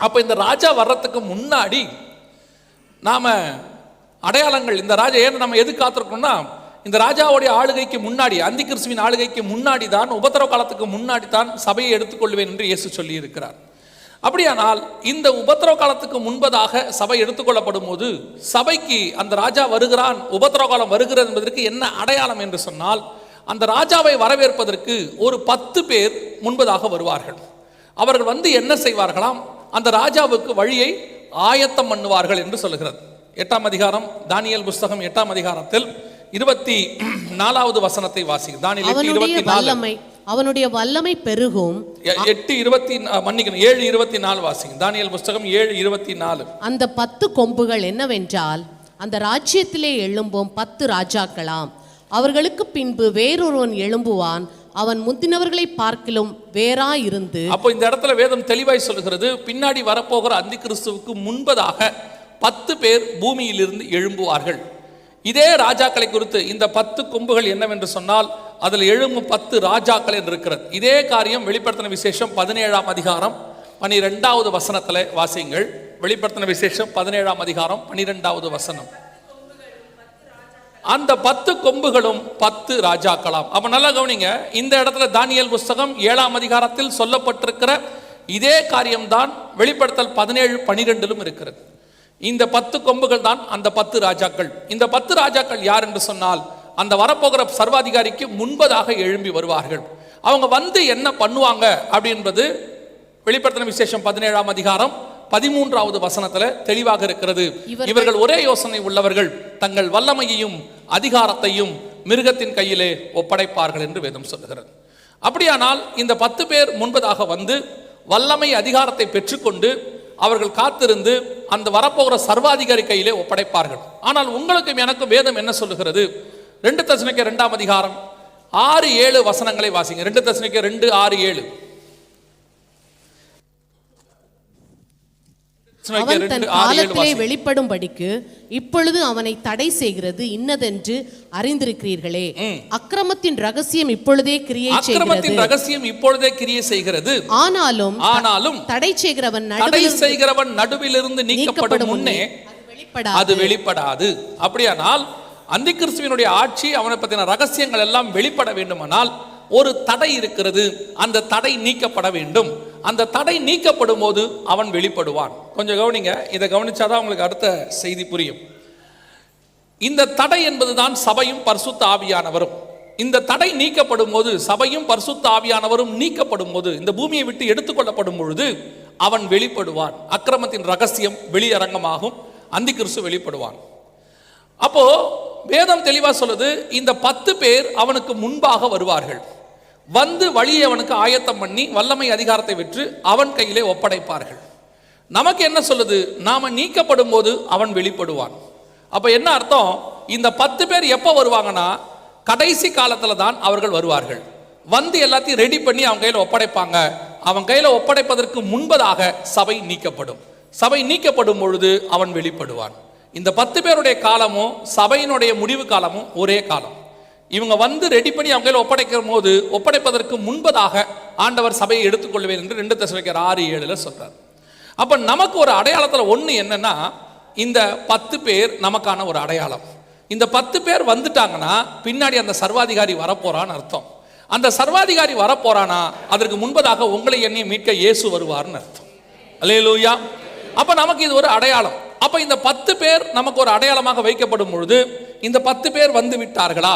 அப்போ இந்த ராஜா வர்றதுக்கு முன்னாடி நாம் அடையாளங்கள் இந்த ராஜா ஏன் நம்ம எது காத்திருக்கோம்னா இந்த ராஜாவுடைய ஆளுகைக்கு முன்னாடி அந்தி கிறிஸ்துவின் ஆளுகைக்கு முன்னாடி தான் உபத்திரவ காலத்துக்கு முன்னாடி தான் சபையை எடுத்துக்கொள்வேன் என்று இயேசு சொல்லி இருக்கிறார் அப்படியானால் இந்த உபத்திரவ காலத்துக்கு முன்பதாக சபை எடுத்துக்கொள்ளப்படும் போது சபைக்கு அந்த ராஜா வருகிறான் உபத்திரவ காலம் வருகிறது என்பதற்கு என்ன அடையாளம் என்று சொன்னால் அந்த ராஜாவை வரவேற்பதற்கு ஒரு பத்து பேர் முன்பதாக வருவார்கள். அவர்கள் வந்து என்ன செய்வார்களாம்? அந்த ராஜாவுக்கு வழியை ஆயத்தம் பண்ணுவார்கள் என்று சொல்லுகிறது. எட்டாம் அதிகாரம் தானியல் புஸ்தகம் எட்டாம் அதிகாரத்தில் இருபத்தி நாலாவது வசனத்தை வாசி தானியல் இருபத்தி நாலு. அவனுடைய வல்லமை பெருகும். எட்டு இருபத்தி மன்னிக்கணும் ஏழு இருபத்தி நாலு வாசிங்க. தானியல் புஸ்தகம் ஏழு இருபத்தி நாலு. அந்த பத்து கொம்புகள் என்னவென்றால் அந்த ராஜ்யத்திலே எழும்பும் பத்து ராஜாக்களாம். அவர்களுக்கு பின்பு வேறொருவன் எழும்புவான். அவன் முந்தினவர்களை பார்க்கிலும் வேறா இருந்து அப்போ இந்த இடத்துல வேதம் தெளிவாய் சொல்லுகிறது பின்னாடி வரப்போகிற அந்தி கிறிஸ்துவுக்கு முன்பதாக பத்து பேர் பூமியிலிருந்து எழும்புவார்கள். இதே ராஜாக்களை குறித்து இந்த பத்து கொம்புகள் என்னவென்று சொன்னால் அதில் எழும்பும் பத்து ராஜாக்கள் என்று இருக்கிறது. இதே காரியம் வெளிப்படுத்தின விசேஷம் பதினேழாம் அதிகாரம் பனிரெண்டாவது வசனத்தில் வாசியுங்கள். வெளிப்படுத்தின விசேஷம் பதினேழாம் அதிகாரம் பனிரெண்டாவது வசனம். அந்த பத்து கொம்புகளும் பத்து ராஜாக்களாம். அப்ப நல்லா கவனிங்க இந்த இடத்துல தானியல் புஸ்தகம் ஏழாம் அதிகாரத்தில் சொல்லப்பட்டிருக்கிற இதே காரியம்தான் வெளிப்படுத்தல் பதினேழு பனிரெண்டிலும் இருக்கிறது. இந்த பத்து கொம்புகள் தான் அந்த பத்து ராஜாக்கள். இந்த பத்து ராஜாக்கள் யார் என்று சொன்னால் அந்த வரப்போகிற சர்வாதிகாரிக்கு முன்பதாக எழும்பி வருவார்கள். அவங்க வந்து என்ன பண்ணுவாங்க அப்படின்றது வெளிப்படுத்தின விசேஷம் பதினேழாம் அதிகாரம். பதிமூன்றாவது வசனத்துல தெளிவாக இருக்கிறது. இவர்கள் ஒரே யோசனை உள்ளவர்கள் தங்கள் வல்லமையையும் அதிகாரத்தையும் மிருகத்தின் கையிலே ஒப்படைப்பார்கள் என்று வேதம் சொல்லுகிறது. அப்படியானால் இந்த பத்து பேர் முன்பதாக வந்து வல்லமை அதிகாரத்தை பெற்றுக்கொண்டு அவர்கள் காத்திருந்து அந்த வரப்போகிற சர்வாதிகாரி கையிலே ஒப்படைப்பார்கள். ஆனால் உங்களுக்கும் எனக்கும் வேதம் என்ன சொல்லுகிறது? ரெண்டு தசனிக்க ரெண்டாம் அதிகாரம் ஆறு ஏழு வசனங்களை வாசிங்க. ரெண்டு தசனிக்க ரெண்டு ஆறு ஏழு. அவன் தன் காலத்திலே. வெளிப்படும்படிக்கு இப்பொழுது அவனை தடை செய்கிறது இன்னதென்று அறிந்திருக்கிறீர்களே. அக்கிரமத்தின் ரகசியம் இப்பொழுதே கிரியை செய்கிறது. ரகசியம் இப்பொழுதே கிரியை செய்கிறது. ஆனாலும் ஆனாலும் தடை செய்கிறவன் தடை நடுவில் செய்கிறவன் நடுவிலிருந்து நீக்கப்படும் முன்னே அது வெளிப்படாது. அது வெளிப்படாது. அப்படியானால் அந்தி கிறிஸ்துவினுடைய ஆட்சி அவனை பற்றின ரகசியங்கள் எல்லாம் வெளிப்பட வேண்டுமானால் ஒரு தடை இருக்கிறது. அந்த தடை நீக்கப்பட வேண்டும். அந்த தடை நீக்கப்படும் போது அவன் வெளிப்படுவான். கொஞ்சம் கவனிங்க இதை கவனிச்சாதான் உங்களுக்கு அடுத்த செய்தி புரியும். இந்த தடை என்பதுதான் சபையும் பரிசுத்த ஆவியானவரும். இந்த தடை நீக்கப்படும் போது சபையும் பரிசுத்த ஆவியானவரும் நீக்கப்படும் போது இந்த பூமியை விட்டு எடுத்துக்கொள்ளப்படும் பொழுது அவன் வெளிப்படுவான். அக்கிரமத்தின் ரகசியம் வெளியரங்கமாகும் அந்தி கிறிஸ்து வெளிப்படுவான். அப்போ வேதம் தெளிவா சொல்லுது இந்த பத்து பேர் அவனுக்கு முன்பாக வருவார்கள். வந்து வழியை அவனுக்கு ஆயத்தம் பண்ணி வல்லமை அதிகாரத்தை விற்று அவன் கையிலே ஒப்படைப்பார்கள். நமக்கு என்ன சொல்லுது? நாம் நீக்கப்படும் போது அவன் வெளிப்படுவான். அப்போ என்ன அர்த்தம்? இந்த பத்து பேர் எப்போ வருவாங்கன்னா கடைசி காலத்தில் தான் அவர்கள் வருவார்கள். வந்து எல்லாத்தையும் ரெடி பண்ணி அவன் கையில் ஒப்படைப்பாங்க. அவன் கையில் ஒப்படைப்பதற்கு முன்பதாக சபை நீக்கப்படும். சபை நீக்கப்படும் பொழுது அவன் வெளிப்படுவான். இந்த பத்து பேருடைய காலமும் சபையினுடைய முடிவு காலமும் ஒரே காலம். இவங்க வந்து ரெடி பண்ணி அவங்க கையில் ஒப்படைக்கிற போது ஒப்படைப்பதற்கு முன்பதாக ஆண்டவர் சபையை எடுத்துக்கொள்வேன் என்று ரெண்டு தசவைக்கர் ஆறு ஏழில் சொல்றார். அப்போ நமக்கு ஒரு அடையாளத்தில் ஒன்று என்னென்னா இந்த பத்து பேர் நமக்கான ஒரு அடையாளம். இந்த பத்து பேர் வந்துட்டாங்கன்னா பின்னாடி அந்த சர்வாதிகாரி வரப்போறான்னு அர்த்தம். அந்த சர்வாதிகாரி வரப்போறானா அதற்கு முன்பதாக உங்களை என்னை மீட்க இயேசு வருவார்னு அர்த்தம். அல்லேலூயா. அப்போ நமக்கு இது ஒரு அடையாளம். அப்போ இந்த பத்து பேர் நமக்கு ஒரு அடையாளமாக வைக்கப்படும் பொழுது இந்த பத்து பேர் வந்து விட்டார்களா?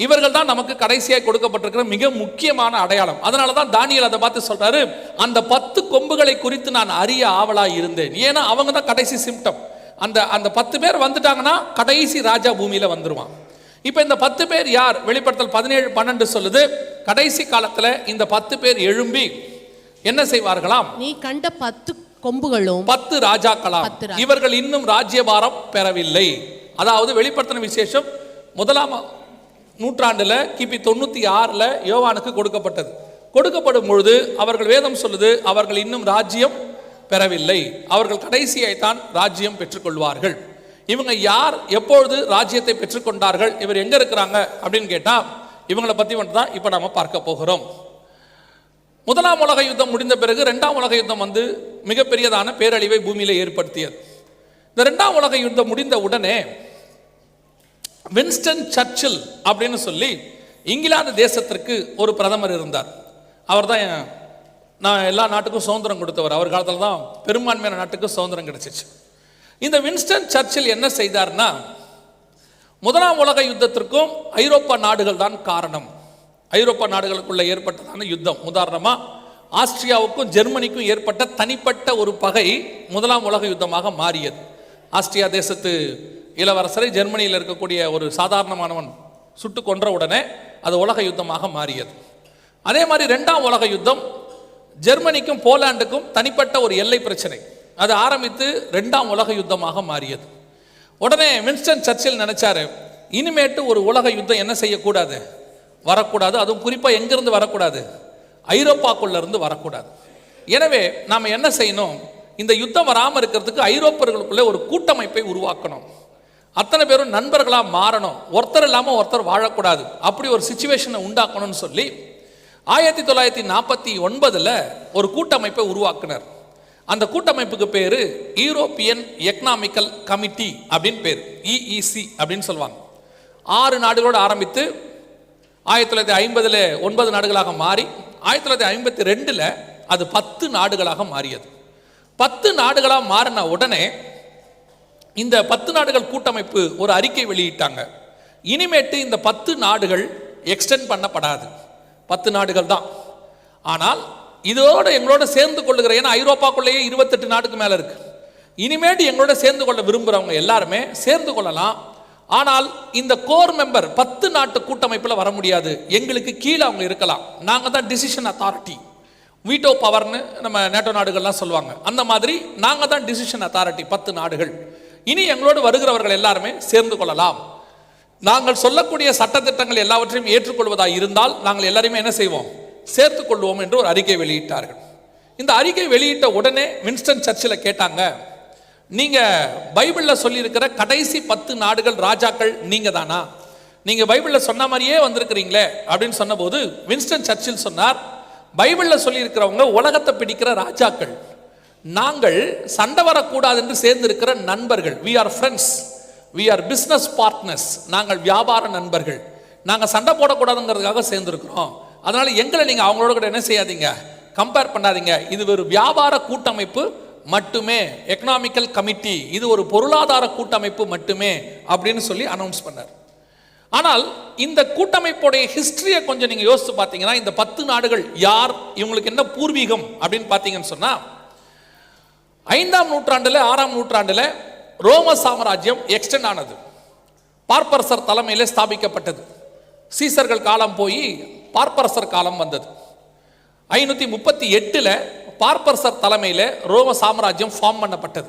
இவர்கள் தான் நமக்கு கடைசியாக கொடுக்கப்பட்டிருக்கிற மிக முக்கியமான அடையாளம். அதனால தான் தானியல் அதை பார்த்து சொல்றாரு அந்த பத்து கொம்புகளை குறித்து நான் அறிய ஆவலா இருந்தேன். ஏன்னா அவங்க தான் கடைசி சிம்டம் அந்த அந்த பத்து பேர் வந்துட்டாங்கன்னா கடைசி ராஜா பூமியில வந்துருவான். இப்போ இந்த பத்து பேர் யார்? வெளிப்படுத்தல் பதினேழு பன்னெண்டு சொல்லுது கடைசி காலத்துல இந்த பத்து பேர் எழும்பி என்ன செய்வார்களாம்? நீ கண்ட பத்து கொம்புகளும் பத்து ராஜாக்களாம். இவர்கள் இன்னும் ராஜ்யபாரம் பெறவில்லை. அதாவது வெளிப்படுத்தின விசேஷம் முதலாம் நூற்றாண்டில் கிபி தொண்ணூத்தி ஆறுல யோவானுக்கு கொடுக்கப்பட்டது. கொடுக்கப்படும் பொழுது அவர்கள் வேதம் சொல்லுது அவர்கள் இன்னும் ராஜ்யம் பெறவில்லை. அவர்கள் கடைசியாய்த்தான் ராஜ்யம் பெற்றுக்கொள்வார்கள். இவங்க யார் எப்பொழுது ராஜ்யத்தை பெற்றுக்கொண்டார்கள் இவர் எங்கே இருக்கிறாங்க அப்படின்னு கேட்டால் இவங்களை பற்றி மட்டும் தான் இப்ப நாம பார்க்க போகிறோம். முதலாம் உலக யுத்தம் முடிந்த பிறகு ரெண்டாம் உலக யுத்தம் வந்து மிகப்பெரியதான பேரழிவை பூமியில ஏற்படுத்தியது. இந்த ரெண்டாம் உலக யுத்தம் முடிந்த உடனே வின்ஸ்டன் சர்ச்சில் அப்படின்னு சொல்லி இங்கிலாந்து தேசத்திற்கு ஒரு பிரதமர் இருந்தார். அவர் தான் நான் எல்லா நாட்டுக்கும் சுதந்திரம் கொடுத்தவர். அவர் காலத்தில் தான் பெரும்பான்மையான நாட்டுக்கு சுதந்திரம் கிடைச்சிச்சு. இந்த வின்ஸ்டன் சர்ச்சில் என்ன செய்தார்னா முதலாம் உலக யுத்தத்திற்கும் ஐரோப்பா நாடுகள் தான் காரணம். ஐரோப்பா நாடுகளுக்குள்ள ஏற்பட்டதான யுத்தம். உதாரணமாக ஆஸ்திரியாவுக்கும் ஜெர்மனிக்கும் ஏற்பட்ட தனிப்பட்ட ஒரு பகை முதலாம் உலக யுத்தமாக மாறியது. ஆஸ்திரியா தேசத்து இளவரசரை ஜெர்மனியில் இருக்கக்கூடிய ஒரு சாதாரணமானவன் சுட்டு கொன்ற உடனே அது உலக யுத்தமாக மாறியது. அதே மாதிரி ரெண்டாம் உலக யுத்தம் ஜெர்மனிக்கும் போலாண்டுக்கும் தனிப்பட்ட ஒரு எல்லை பிரச்சனை. அது ஆரம்பித்து ரெண்டாம் உலக யுத்தமாக மாறியது. உடனே வின்ஸ்டன் சர்ச்சில் நினைச்சாரு இனிமேட்டு ஒரு உலக யுத்தம் என்ன செய்யக்கூடாது? வரக்கூடாது. அதுவும் குறிப்பாக எங்கிருந்து வரக்கூடாது? ஐரோப்பாக்குள்ளேருந்து வரக்கூடாது. எனவே நாம் என்ன செய்யணும்? இந்த யுத்தம் வராமல் இருக்கிறதுக்கு ஐரோப்பர்களுக்குள்ளே ஒரு கூட்டமைப்பை உருவாக்கணும். அத்தனை பேரும் நண்பர்களாக மாறணும். ஒருத்தர் இல்லாமல் ஒருத்தர் வாழக்கூடாது. அப்படி ஒரு சுச்சுவேஷனை உண்டாக்கணும்னு சொல்லி ஆயிரத்தி தொள்ளாயிரத்தி நாற்பத்தி ஒன்பதில் ஒரு கூட்டமைப்பை உருவாக்குனர். அந்த கூட்டமைப்புக்கு பேர் யூரோப்பியன் எக்கனாமிக்கல் கமிட்டி அப்படின்னு பேர். இஇசி அப்படின்னு சொல்லுவாங்க. ஆறு நாடுகளோடு ஆரம்பித்து ஆயிரத்தி தொள்ளாயிரத்தி ஐம்பதில் ஒன்பது நாடுகளாக மாறி ஆயிரத்தி தொள்ளாயிரத்தி ஐம்பத்தி ரெண்டில் அது பத்து நாடுகளாக மாறியது. பத்து நாடுகளாக மாறின உடனே இந்த பத்து நாடுகள் கூட்டமைப்பு ஒரு அறிக்கை வெளியிட்டாங்க. இனிமேட்டு இந்த பத்து நாடுகள் எக்ஸ்டெண்ட் பண்ணப்படாது. பத்து நாடுகள் தான். ஆனால் இதோடு எங்களோட சேர்ந்து கொள்ளுகிற ஏன்னா ஐரோப்பாக்குள்ளேயே இருபத்தெட்டு நாடுக்கு மேலே இருக்கு. இனிமேட்டு எங்களோட சேர்ந்து கொள்ள விரும்புகிறவங்க எல்லாருமே சேர்ந்து கொள்ளலாம். ஆனால் இந்த கோர் மெம்பர் பத்து நாட்டு கூட்டமைப்பில் வர முடியாது. எங்களுக்கு கீழே அவங்க இருக்கலாம். நாங்கள் தான் டிசிஷன் அத்தாரிட்டி வீட்டோ பவர்னு நம்ம நேட்டோ நாடுகள்லாம் சொல்லுவாங்க. அந்த மாதிரி நாங்கள் தான் டிசிஷன் அத்தாரிட்டி பத்து நாடுகள். இனி எங்களோடு வருகிறவர்கள் எல்லாருமே சேர்ந்து கொள்ளலாம். நாங்கள் சொல்லக்கூடிய சட்டத்திட்டங்கள் எல்லாவற்றையும் ஏற்றுக்கொள்வதாக இருந்தால் நாங்கள் எல்லாருமே என்ன செய்வோம்? சேர்த்து கொள்வோம் என்று ஒரு அறிக்கை வெளியிட்டார்கள். இந்த அறிக்கை வெளியிட்ட உடனே வின்ஸ்டன் சர்ச்சில் கேட்டாங்க நீங்கள் பைபிளில் சொல்லியிருக்கிற கடைசி பத்து நாடுகள் ராஜாக்கள் நீங்கள் தானா நீங்கள் பைபிளில் சொன்ன மாதிரியே வந்திருக்கிறீங்களே அப்படின்னு சொன்னபோது வின்ஸ்டன் சர்ச்சில் சொன்னார் பைபிளில் சொல்லியிருக்கிறவங்க உலகத்தை பிடிக்கிற ராஜாக்கள். நாங்கள் சண்டை வரக்கூடாது என்று சேர்ந்திருக்கிற நண்பர்கள். We are friends we are business partners நாங்கள் வியாபார நண்பர்கள். நாங்கள் சண்டை போடக்கூடாதுங்கிறதுக்காக சேர்ந்துருக்கிறோம். அதனால் எங்களை நீங்கள் அவங்களோட கூட என்ன செய்யாதீங்க. கம்பேர் பண்ணாதீங்க. இது ஒரு வியாபார கூட்டமைப்பு மட்டுமே. எக்கனாமிக்கல் கமிட்டி இது ஒரு பொருளாதார கூட்டமைப்பு மட்டுமே அப்படின்னு சொல்லி அனௌன்ஸ் பண்ணார். ஆனால் இந்த கூட்டமைப்புடைய ஹிஸ்டரியை கொஞ்சம் நீங்கள் யோசித்து பார்த்தீங்கன்னா இந்த பத்து நாடுகள் யார் இவங்களுக்கு என்ன பூர்வீகம் அப்படின்னு பார்த்தீங்கன்னு சொன்னால் ஐந்தாம் நூற்றாண்டில் ஆறாம் நூற்றாண்டில் ரோம சாம்ராஜ்யம் எக்ஸ்டெண்ட் ஆனது. பார்ப்பரசர் தலைமையில் ஸ்தாபிக்கப்பட்டது. சீசர்கள் காலம் போய் பார்ப்பரசர் காலம் வந்தது. ஐநூற்றி முப்பத்தி எட்டில் பார்ப்பரசர் தலைமையில் ரோம சாம்ராஜ்யம் ஃபார்ம் பண்ணப்பட்டது.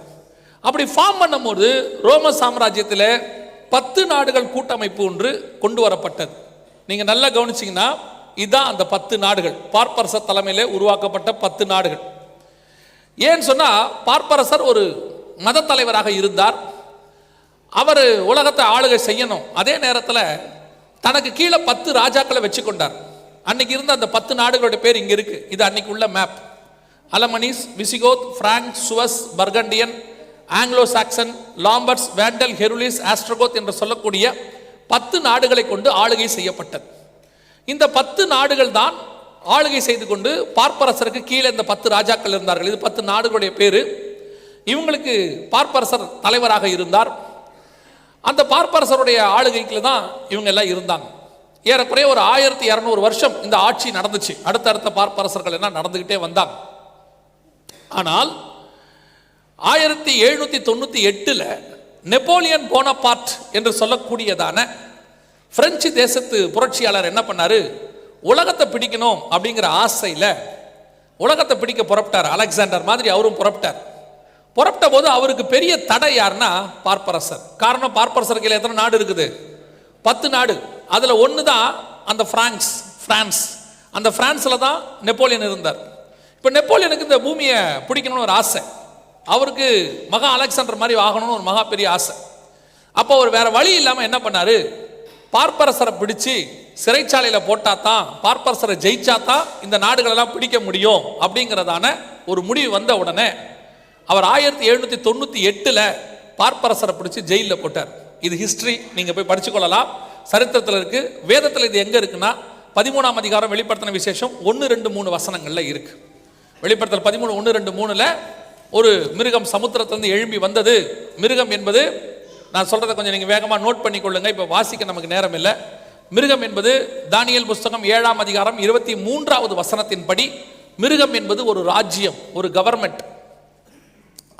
அப்படி ஃபார்ம் பண்ணும்போது ரோம சாம்ராஜ்யத்தில் பத்து நாடுகள் கூட்டமைப்பு ஒன்று கொண்டு வரப்பட்டது. நீங்கள் நல்லா கவனிச்சிங்கன்னா இதுதான் அந்த பத்து நாடுகள். பார்ப்பரசர் தலைமையில் உருவாக்கப்பட்ட பத்து நாடுகள். ஏன்னு சொன்னால் பார்ப்பரசர் ஒரு மத தலைவராக இருந்தார். அவர் உலகத்தை ஆளுகை செய்யணும். அதே நேரத்தில் தனக்கு கீழே பத்து ராஜாக்களை வச்சு கொண்டார் அன்னைக்கு இருந்த அந்த பத்து நாடுகளோட பேர் இங்கே இருக்கு. இது அன்னைக்கு உள்ள map Alamannis Visigoth Frank Suevs Burgundian Anglo Saxon Lombards Vandal Herulis Ostrogoth என்று சொல்லக்கூடிய பத்து நாடுகளை கொண்டு ஆளுகை செய்யப்பட்டது. இந்த பத்து நாடுகள் தான் ஆளுகை செய்து கொண்டு பார்ப்பரசருக்கு கீழே இந்த பத்து ராஜாக்கள் இருந்தார்கள். இது பத்து நாடுகளுடைய பேர். இவங்களுக்கு பார்ப்பரசர் தலைவராக இருந்தார். அந்த பார்ப்பரசருடைய ஆளுகைக்குள்ள தான் இவங்க எல்லாம் இருந்தாங்க. ஏறக்குறைய ஒரு ஆயிரத்தி இரநூறு வருஷம் இந்த ஆட்சி நடந்துச்சு. அடுத்தடுத்த பார்ப்பரசர்கள் எல்லாம் நடந்துக்கிட்டே வந்தாங்க. ஆனால் ஆயிரத்தி எழுநூத்தி தொண்ணூற்றி எட்டில் நெப்போலியன் போனபார்ட் என்று சொல்லக்கூடியதான பிரெஞ்சு தேசத்து புரட்சியாளர் என்ன பண்ணாரு? உலகத்தை பிடிக்கணும் அப்படிங்கிற ஆசையில் உலகத்தை பிடிக்க புறப்பட்டார். அலெக்சாண்டர் மாதிரி அவரும் புறப்பட்டார். புறப்பட்ட போது அவருக்கு பெரிய தடை யாருன்னா பார்ப்பரசர். காரணம் பார்ப்பரசர் கீழே எத்தனை நாடு இருக்குது? பத்து நாடு. அதில் ஒன்று தான் அந்த பிரான்ஸ் பிரான்ஸ். அந்த பிரான்ஸில் தான் நெப்போலியன் இருந்தார். இப்போ நெப்போலியனுக்கு இந்த பூமியை பிடிக்கணும்னு ஒரு ஆசை. அவருக்கு மகா அலெக்சாண்டர் மாதிரி ஆகணும்னு ஒரு மகா பெரிய ஆசை. அப்போ அவர் வேற வழி இல்லாமல் என்ன பண்ணார்? பார்ப்பரசரை பிடிச்சு சிறைச்சாலையில் போட்டா தான் பார்ப்பரசரை ஜெயிச்சா தான் இந்த நாடுகளெல்லாம் பிடிக்க முடியும் அப்படிங்கிறதான ஒரு முடிவு வந்த உடனே அவர் ஆயிரத்தி எழுநூற்றி தொண்ணூற்றி எட்டில் பார்ப்பரசரை பிடிச்சி ஜெயிலில் போட்டார். இது ஹிஸ்ட்ரி நீங்கள் போய் படிச்சுக்கொள்ளலாம். சரித்திரத்தில் இருக்குது வேதத்தில் இது எங்கே இருக்குன்னா பதிமூணாம் அதிகாரம் வெளிப்படுத்தின விசேஷம் ஒன்று ரெண்டு மூணு வசனங்களில் இருக்குது வெளிப்படுத்தல் பதிமூணு ஒன்று ரெண்டு மூணில் ஒரு மிருகம் சமுத்திரத்திலிருந்து எழும்பி வந்தது. மிருகம் என்பது நான் சொல்கிறத கொஞ்சம் நீங்கள் வேகமாக நோட் பண்ணிக்கொள்ளுங்க. இப்போ வாசிக்க நமக்கு நேரம் இல்லை மிருகம் என்பது தானியல் புஸ்தகம் ஏழாம் அதிகாரம் இருபத்தி மூன்றாவது வசனத்தின்படி மிருகம் என்பது ஒரு ராஜ்யம் ஒரு கவர்மெண்ட்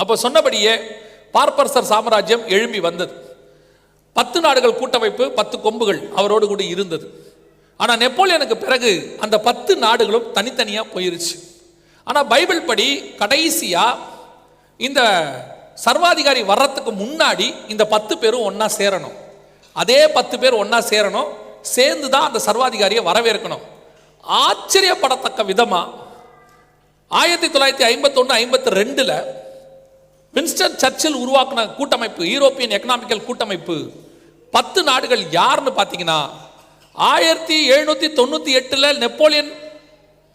அப்போ சொன்னபடியே பார்ப்பரசர் சாம்ராஜ்யம் எழும்பி வந்தது. பத்து நாடுகள் கூட்டமைப்பு பத்து கொம்புகள் அவரோடு கூட இருந்தது. ஆனால் நெப்போலியனுக்கு பிறகு அந்த பத்து நாடுகளும் தனித்தனியாக போயிருச்சு. ஆனால் பைபிள் படி கடைசியாக இந்த சர்வாதிகாரி வர்றதுக்கு முன்னாடி இந்த பத்து பேரும் ஒன்றா சேரணும். அதே பத்து பேர் ஒன்றா சேரணும். சேர்ந்து தான் அந்த சர்வாதிகாரியை வரவேற்கணும். ஆச்சரியப்படத்தக்க விதமா ஆயிரத்தி தொள்ளாயிரத்தி ஐம்பத்தொன்று ஐம்பத்தி ரெண்டில் வின்ஸ்டன் சர்ச்சில் உருவாக்கின கூட்டமைப்பு யூரோப்பியன் எக்கனாமிக்கல் கூட்டமைப்பு பத்து நாடுகள் யாருன்னு பார்த்தீங்கன்னா ஆயிரத்தி எழுநூற்றி தொண்ணூற்றி எட்டில் நெப்போலியன்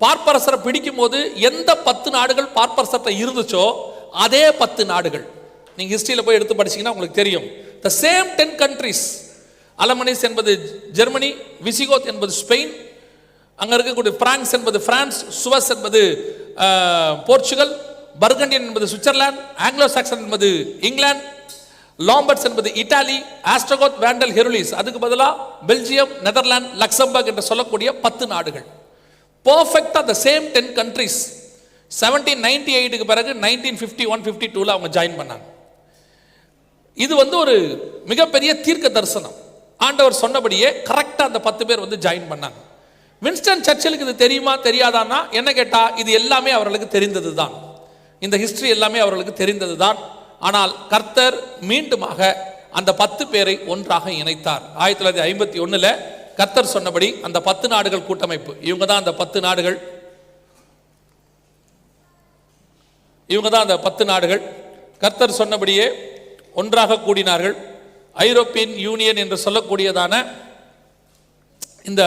பார்ப்பரசரை பிடிக்கும் போது எந்த பத்து நாடுகள் பார்ப்பரசர்கிட்ட இருந்துச்சோ அதே பத்து நாடுகள். நீங்க ஹிஸ்டரியில் போய் எடுத்து படிச்சீங்கன்னா உங்களுக்கு தெரியும். The same ten countries Alemannis என்பது ஜெர்மனி விசிகோத் என்பது ஸ்பெயின் அங்கே இருக்கக்கூடிய பிரான்ஸ் என்பது பிரான்ஸ் சுவஸ் என்பது போர்ச்சுகல் பர்கண்டியன் என்பது சுவிட்சர்லாந்து ஆங்கிலோ சாக்சன் என்பது இங்கிலாந்து லாம்பர்ட்ஸ் என்பது இட்டாலி ஆஸ்ட்ரகோத் வேண்டல் ஹெருலிஸ் அதுக்கு பதிலாக பெல்ஜியம் நெதர்லாந்து லக்சம்பர்க் என்று சொல்லக்கூடிய பத்து நாடுகள். பர்ஃபெக்டாக the same ten countries seventeen ninety எயிட்டுக்கு பிறகு நைன்டீன் ஃபிஃப்டி ஒன் ஃபிஃப்டி டூவில் அவங்க ஜாயின் பண்ணாங்க. இது வந்து ஒரு மிகப்பெரிய தீர்க்க தரிசனம். ஆண்டவர் சொன்னபடியே கரெக்டாக அந்த பத்து பேர் வந்து ஜாயின் பண்ணாங்க. வின்ஸ்டன் சர்ச்சிலுக்கு இது தெரியுமா தெரியாதான்னா என்ன கேட்டால் இது எல்லாமே அவர்களுக்கு தெரிந்தது தான் இந்த ஹிஸ்ட்ரி எல்லாமே அவர்களுக்கு தெரிந்தது தான் ஆனால் கர்த்தர் மீண்டுமாக அந்த பத்து பேரை ஒன்றாக இணைத்தார். ஆயிரத்தி தொள்ளாயிரத்தி ஐம்பத்தி ஒன்றில் கர்த்தர் சொன்னபடி அந்த பத்து நாடுகள் கூட்டமைப்பு இவங்க தான் அந்த பத்து நாடுகள் இவங்க தான் அந்த பத்து நாடுகள். கர்த்தர் சொன்னபடியே ஒன்றாக கூடினார்கள். ஐரோப்பியன் யூனியன் என்று சொல்லக்கூடியதான இந்த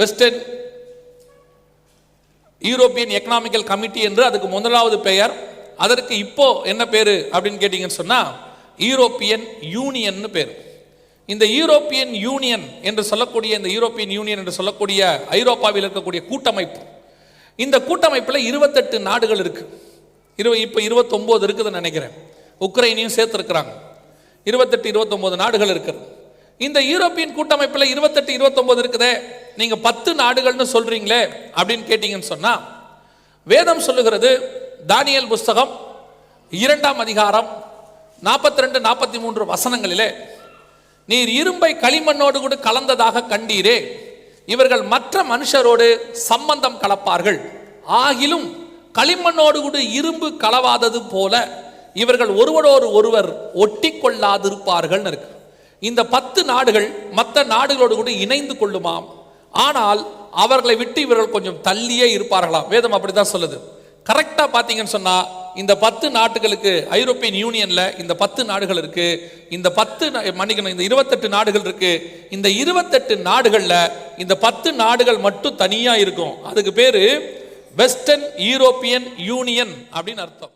வெஸ்டர்ன் யூரோப்பியன் எக்கனாமிக்கல் கமிட்டி என்று அதுக்கு முதலாவது பெயர். அதற்கு இப்போ என்ன பேர் அப்படின்னு கேட்டீங்கன்னு சொன்னால் யூரோப்பியன் யூனியன் பேர். இந்த யூரோப்பியன் யூனியன் என்று சொல்லக்கூடிய இந்த யூரோப்பியன் யூனியன் என்று சொல்லக்கூடிய ஐரோப்பாவில் இருக்கக்கூடிய கூட்டமைப்பு. இந்த கூட்டமைப்பில் இருபத்தெட்டு நாடுகள் இருக்குது இருவ இப்போ இருபத்தொம்போது இருக்குதுன்னு நினைக்கிறேன். உக்ரைனையும் சேர்த்துருக்குறாங்க. இருபத்தெட்டு இருபத்தொம்போது நாடுகள் இருக்குது. இந்த யூரோப்பியன் கூட்டமைப்பில் இருபத்தெட்டு இருபத்தொம்போது இருக்குதே. நீங்கள் பத்து நாடுகள்னு சொல்கிறீங்களே அப்படின்னு கேட்டீங்கன்னு சொன்னால் வேதம் சொல்லுகிறது தானியல் புஸ்தகம் இரண்டாம் அதிகாரம் நாற்பத்தி ரெண்டு நாற்பத்தி மூன்று வசனங்களிலே நீர் இரும்பை களிமண்ணோடு கூட கலந்ததாக கண்டீரே. இவர்கள் மற்ற மனுஷரோடு சம்பந்தம் கலப்பார்கள். ஆகிலும் களிமண்ணோடு கூட இரும்பு கலவாதது போல இவர்கள் ஒருவரோடு ஒருவர் ஒட்டி கொள்ளாதிருப்பார்கள் இருக்கு. இந்த பத்து நாடுகள் மற்ற நாடுகளோடு கூட இணைந்து கொள்ளுமாம். ஆனால் அவர்களை விட்டு இவர்கள் கொஞ்சம் தள்ளியே இருப்பார்களாம். வேதம் அப்படிதான் சொல்லுது. கரெக்டா பாத்தீங்கன்னு சொன்னா இந்த பத்து நாட்டுகளுக்கு ஐரோப்பியன் யூனியன்ல இந்த பத்து நாடுகள் இருக்கு. இந்த பத்து மன்னிக்கணும் இந்த இருபத்தெட்டு நாடுகள் இருக்கு. இந்த இருபத்தெட்டு நாடுகள்ல இந்த பத்து நாடுகள் மட்டும் தனியா இருக்கும். அதுக்கு பேரு வெஸ்டர்ன் யூரோப்பியன் யூனியன் அப்படின்னு அர்த்தம்.